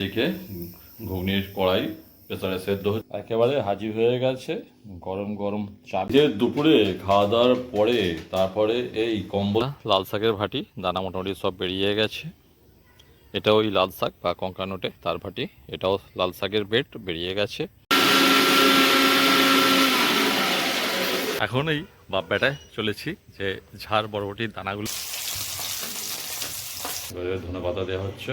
এদিকে ঘুগনির কড়াই, প্রেসারে সেদ্ধ হচ্ছে একেবারে হাজির হয়ে গেছে। গরম গরম চা। যে দুপুরে খাওয়া দাওয়ার পরে তারপরে এই কম্বল, লাল শাকের ভাটি, দানা মোটামুটি সব বেরিয়ে গেছে। এটা ওই লাল শাক বা কঙ্কানোটে তার ভাটি। এটাও লাল শাকের বেড বেরিয়ে গেছে। এখন এই বাপ বেটায় চলেছি যে ঝাড় বরবটির দানাগুলো। ধনে পাতা দেওয়া হচ্ছে।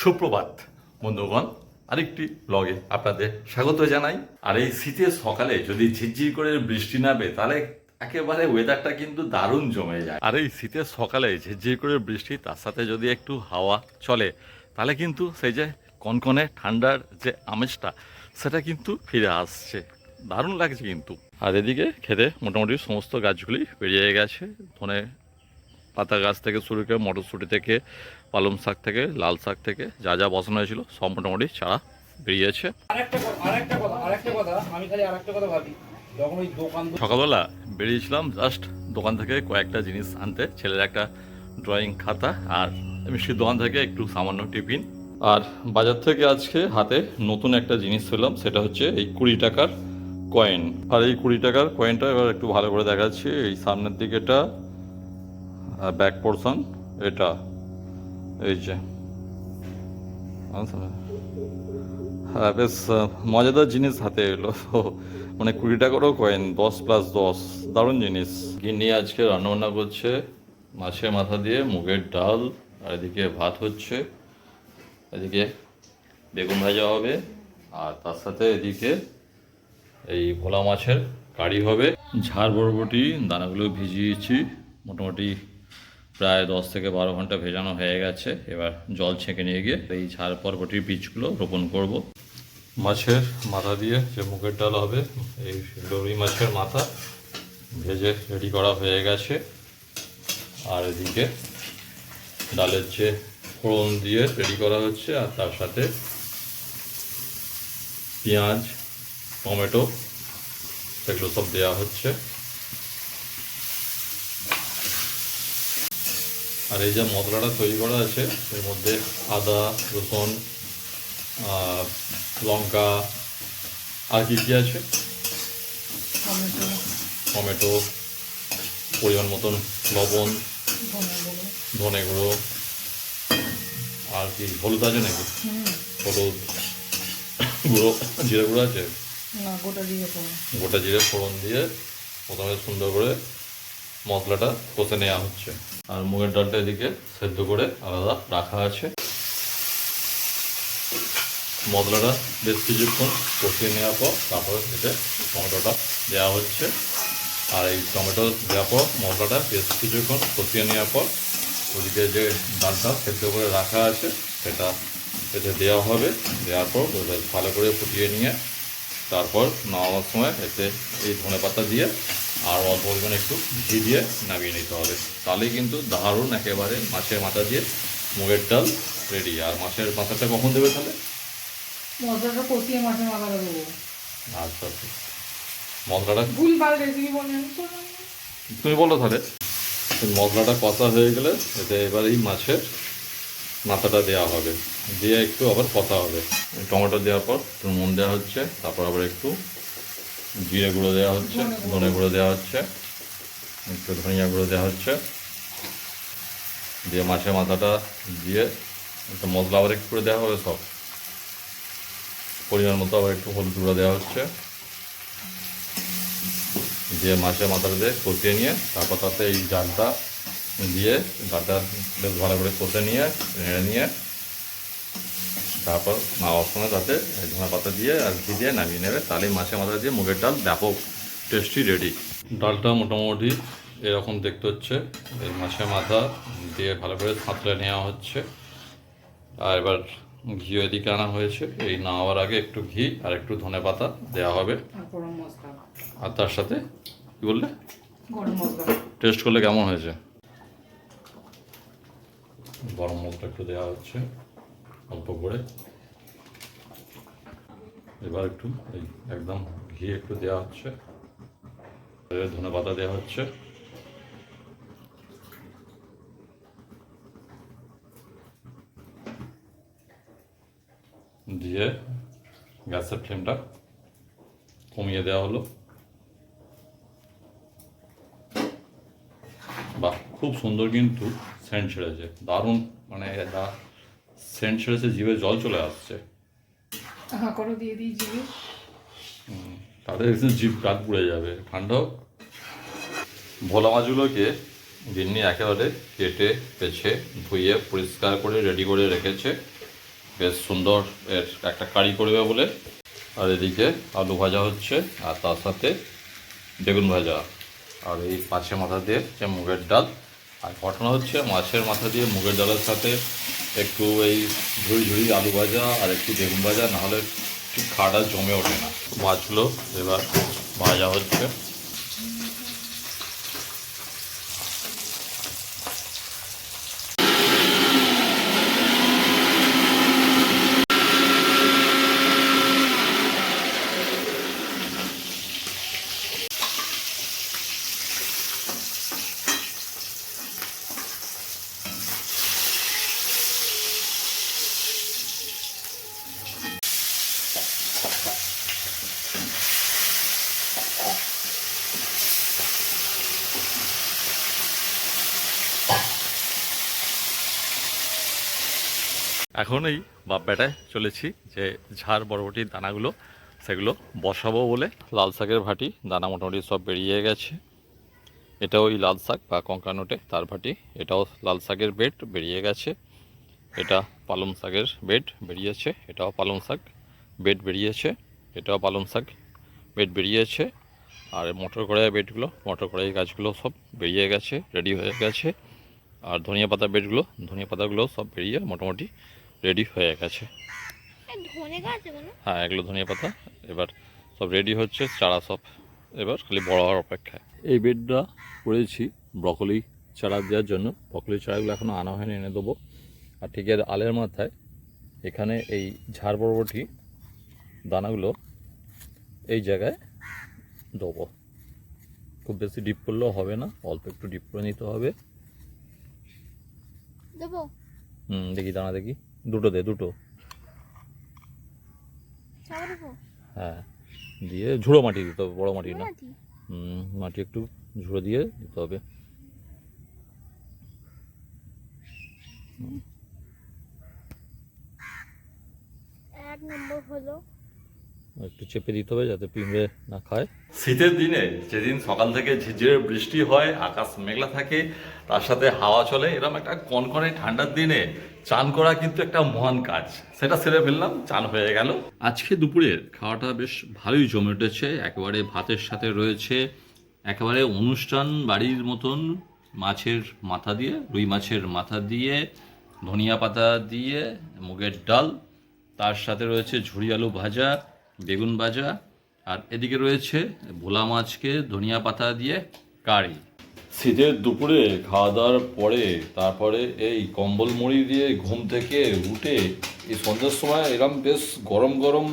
সুপ্রভাত, বন্ধুগণ। আরেকটি ব্লগে আপনাদের স্বাগত জানাই। আর এই শীতের সকালে যদি ঝিরঝির করে বৃষ্টি নামে, তাহলে একেবারে ওয়েদারটা কিন্তু দারুণ জমে যায়। আর এই শীতের সকালে ঝিরঝির করে বৃষ্টি, তার সাথে যদি একটু হাওয়া চলে, তাহলে কিন্তু সেই যে কনকনে ঠান্ডার যে আমেজটা, সেটা কিন্তু ফিরে আসছে। দারুণ লাগছে কিন্তু। আর এদিকে খেতে মোটামুটি সমস্ত গাছগুলি বেরিয়ে গেছে। ধনে পাতা গাছ থেকে শুরু করে মটরশুঁটি থেকে পালং শাক থেকে লাল শাক থেকে যা যা বসানো হয়েছিল সব মোটামুটি চারা বেরিয়েছে। সকালবেলা বেরিয়েছিলাম জাস্ট দোকান থেকে কয়েকটা জিনিস আনতে ছেলের একটা ড্রয়িং খাতা আর মিষ্টির দোকান থেকে একটু সামান্য টিফিন। আর বাজার থেকে আজকে হাতে নতুন একটা জিনিস পেলাম সেটা হচ্ছে এই কুড়ি টাকার কয়েন আর এই কুড়ি টাকার কয়েনটা এবার একটু ভালো করে দেখাচ্ছি এই সামনের দিকেটা ব্যাক পোর্শন এটা। এই যে। হ্যাঁ বেশ মজাদার জিনিস হাতে এলো। মানে কুড়ি টাকারও কয়েন দশ প্লাস দশ, দারুণ জিনিস। গিন্নি আজকে রান্নাবান্না করছে। মাছের মাথা দিয়ে মুগের ডাল, আর এদিকে ভাত হচ্ছে। এদিকে বেগুন ভাজা হবে, আর তার সাথে এদিকে এই ভোলা মাছের কারি হবে। ঝাড় বরবটি, দানাগুলো ভিজিয়েছি। মোটামুটি প্রায় দশ থেকে বারো ঘণ্টা ভেজানো হয়ে গেছে। এবার জল ছেঁকে নিয়ে গিয়ে এই ঝাড় বরবটির বীজগুলো রোপণ করব। মাছের মাথা দিয়ে যে মুগের ডাল হবে, এই রুই মাছের মাথা ভেজে রেডি করা হয়ে গেছে। আর এদিকে ডালের যে ফোড়ন দিয়ে রেডি করা হচ্ছে, আর তার সাথে পেঁয়াজ, টমেটো, সেগুলো সব দেওয়া হচ্ছে। আর এই যে মশলাটা তৈরি করা আছে এর মধ্যে আদা রসুন লঙ্কা আর কি কি আছে? টমেটো। পরিমাণ মতন লবণ ধনে গুঁড়ো। আর কি হলুদ আছে নাকি? হলুদ গুঁড়ো জিরে গুঁড়ো আছে? গোটা গোটা জিরে ফোড়ন দিয়ে প্রথমে সুন্দর করে মশলাটা কষে নেওয়া হচ্ছে। আর মুগের ডালটা এদিকে সেদ্ধ করে আলাদা রাখা আছে। মশলাটা বেশ কিছুক্ষণ কষিয়ে নেওয়ার পর তারপরে এতে টমেটোটা দেওয়া হচ্ছে। আর এই টমেটো দেওয়ার পর মশলাটা বেশ কিছুক্ষণ কষিয়ে নেওয়ার পর ওদিকে যে ডালটা সেদ্ধ করে রাখা আছে সেটা এতে দেওয়া হবে। দেওয়ার পর ভালো করে ফুটিয়ে নিয়ে তারপর নামানোর সময় এতে এই ধনে পাতা দিয়ে আর অল্প পরিমাণে একটু ঘি দিয়ে নামিয়ে নিতে হবে। তাহলেই কিন্তু দারুণ একেবারে মাছের মাথা দিয়ে মুগের ডাল রেডি আর মাছের মাথাটা কখন দেবে তাহলে? মশলাটা কষিয়ে মাছের মাথাটা দেবো। আচ্ছা আচ্ছা। মশলাটা রেসিপি। তুমি বলো তাহলে। মশলাটা কষা হয়ে গেলে এতে এবার এই মাছের মাথাটা দেওয়া হবে। দিয়ে একটু আবার কষা হবে। টমেটো দেওয়ার পর একটু নুন দেওয়া হচ্ছে তারপর আবার একটু জিরে গুঁড়ো দেওয়া হচ্ছে ধনে গুঁড়ো দেওয়া হচ্ছে, একটু ধনিয়া গুঁড়ো দেওয়া হচ্ছে। দিয়ে মাছের মাথাটা দিয়ে একটু মশলা আবার একটু করে দেওয়া হবে সব। পরিমাণ মতো আবার একটু হলুদ গুঁড়ো দেওয়া হচ্ছে। দিয়ে মাছের মাথাটা দিয়ে কষিয়ে নিয়ে তারপর তাতে এই ডালটা দিয়ে ডালটা বেশ ভালো করে কষে নিয়ে, নেড়ে নিয়ে তারপর নামার সময় তাতে ধনে পাতা দিয়ে আর ঘি দিয়ে নামিয়ে নেবে। তাহলে মাছের মাথা দিয়ে মুগের ডাল ব্যাপক টেস্টি রেডি ডালটা মোটামুটি এরকম দেখতে হচ্ছে। এই মাছের মাথা দিয়ে ভালো করে সাঁতলে নেওয়া হচ্ছে। আর এবার ঘি এদিকে আনা হয়েছে। এই নামাবার আগে একটু ঘি আর একটু ধনে পাতা দেওয়া হবে। আর তার সাথে কি বললে? টেস্ট করলে কেমন হয়েছে? গরম মশলা একটু দেওয়া হচ্ছে। অল্প করে। এবার একটু এই একদম ঘি একটু দেওয়া হচ্ছে। ধনে পাতা দেওয়া হচ্ছে। দিয়ে গ্যাসের ফ্লেমটা কমিয়ে দেওয়া হলো। বাহ, খুব সুন্দর কিন্তু সেন্ট ছেড়েছে দারুণ মানে সেন্ট ছেড়েছে জিভে জল চলে আসছে। করে দিয়ে দিই জিভে। তাদের একটু জিভ কাঠ পুড়ে যাবে। ঠান্ডা হোক। ভোলা মাছগুলোকে গিন্নি একেবারে কেটে পেছে ধুয়ে পরিষ্কার করে রেডি করে রেখেছে। বেশ সুন্দর এর একটা কারি করবে বলে। আর এদিকে আলু ভাজা হচ্ছে আর তার সাথে বেগুন ভাজা। আর এই মাছের মাথা দিয়ে হচ্ছে মুগের ডাল। আর ঘটনা হচ্ছে মাছের মাথা দিয়ে মুগের ডালের সাথে একটু এই ঝুড়ি ঝুড়ি আলু ভাজা আর একটু বেগুন ভাজা, নাহলে ঠিক খাটা জমে ওঠে না। মাছগুলো এবার ভাজা হচ্ছে। এখন এই বাপ বেটায় চলেছি যে ঝাড় বরবটির দানাগুলো, সেগুলো বসাবো বলে লাল শাকের ভাটি, দানা মোটামুটি সব বেরিয়ে গেছে। এটাও ওই লাল শাক বা কঙ্কানোটে তার ভাটি, এটাও লাল শাকের বেড বেরিয়ে গেছে। এটা পালং শাকের বেড বেরিয়েছে, এটাও পালং শাক, বেড বেরিয়েছে, এটাও পালং শাক। বেড বেরিয়েছে। আর মটর কড়াই বেডগুলো মটর কড়াই গাছগুলো সব বেরিয়ে গেছে রেডি হয়ে গেছে। আর ধনিয়া পাতা বেডগুলো ধনিয়া পাতাগুলো সব বেরিয়ে মোটামুটি রেডি হয়ে গেছে। হ্যাঁ এগুলো ধনিয়া পাতা। এবার সব রেডি হচ্ছে চারা সব এবার খালি বড় হওয়ার অপেক্ষায়। এই বেডটা করেছি ব্রকলি চারা দেওয়ার জন্য। ব্রকলি চারাগুলো এখনও আনা হয়নি এনে দেবো। আর ঠিক এর আলের মাথায় এখানে এই ঝাড় বরবটি দানাগুলো এই জায়গায় দেবো। খুব বেশি ডিপ করলেও হবে না অল্প একটু ডিপ করে নিতে হবে। হুম দেখি দাঁড়া দেখি। দুটো দে দুটো। হ্যাঁ দিয়ে ঝুড়ো মাটি দিতে হবে বড়ো মাটি না। হুম, মাটি একটু ঝুড়ো দিয়ে দিতে হবে। এক নম্বর হলো একটু চেপে দিতে হবে যাতে পিঁমড়ে না খায়। শীতের দিনে যেদিন সকাল থেকে ঝিরঝিরে বৃষ্টি হয়, আকাশ মেঘলা থাকে, তার সাথে হাওয়া চলে এরকম একটা কনকনে ঠান্ডার দিনে চান করা কিন্তু একটা মহান কাজ। সেটা সেরে ফেললাম, চান হয়ে গেল। আজকে দুপুরের খাওয়াটা বেশ ভালোই জমে উঠেছে। একেবারে ভাতের সাথে রয়েছে একেবারে অনুষ্ঠান বাড়ির মতন মাছের মাথা দিয়ে, রুই মাছের মাথা দিয়ে, ধনিয়া পাতা দিয়ে, মুগের ডাল, তার সাথে রয়েছে ঝুড়ি আলু ভাজা বেগুন ভাজা আর এদিকে রয়েছে ভোলা মাছকে ধনিয়া পাতা দিয়ে কারি। শীতের দুপুরে খাওয়া দাওয়ার পরে তারপরে এই কম্বল মুড়ি দিয়ে ঘুম থেকে উঠে এই সন্ধ্যার সময় এরম বেশ গরম গরম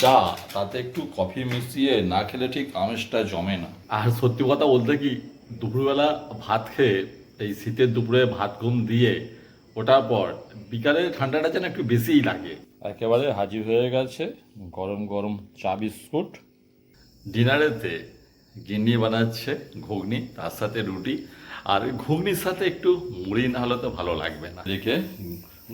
চা তাতে একটু কফি মিশিয়ে না খেলে ঠিক আমেজটা জমে না। আর সত্যি কথা বলতে কি দুপুরবেলা ভাত খেয়ে এই শীতের দুপুরে ভাত ঘুম দিয়ে ওটার পর বিকালে ঠান্ডাটা যেন একটু বেশিই লাগে। একেবারে হাজির হয়ে গেছে। গরম গরম চা বিস্কুট। ডিনারেতে গিন্নি বানাচ্ছে ঘুগনি, তার সাথে রুটি। আর ঘুগনির সাথে একটু মুড়ি না হলে তো ভালো লাগবে না। এদিকে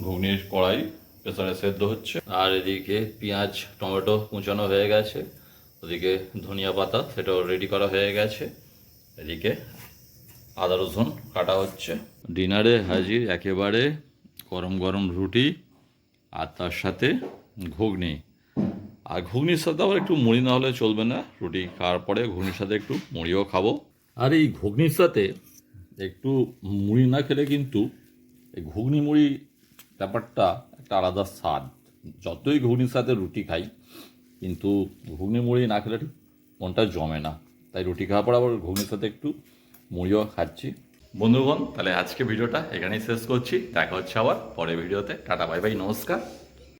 ঘুগনির কড়াই প্রেসারে সেদ্ধ হচ্ছে। আর এদিকে পেঁয়াজ, টমেটো কুচানো হয়ে গেছে। ওদিকে ধনিয়া পাতা, সেটাও রেডি করা হয়ে গেছে। এদিকে আদা রসুন কাটা হচ্ছে। ডিনারে হাজির একেবারে গরম গরম রুটি। আর তার সাথে ঘুগনি। আর ঘুগনির সাথে আবার একটু মুড়ি না হলে চলবে না, রুটি খাওয়ার পরে ঘুগনির সাথে একটু মুড়িও খাব। আর এই ঘুগনির সাথে একটু মুড়ি না খেলে কিন্তু এই ঘুগনি মুড়ি ব্যাপারটা একটা আলাদা স্বাদ। যতই ঘুগনির সাথে রুটি খাই, কিন্তু ঘুগনি মুড়ি না খেলে মনটা জমে না। তাই রুটি খাওয়ার পর আবার ঘুগনির সাথে একটু মুড়িও খাচ্ছি। বন্ধুগণ, তাহলে আজকে ভিডিওটা এখানেই শেষ করছি। দেখা হচ্ছে আবার পরের ভিডিওতে। টাটা, বাই বাই, নমস্কার।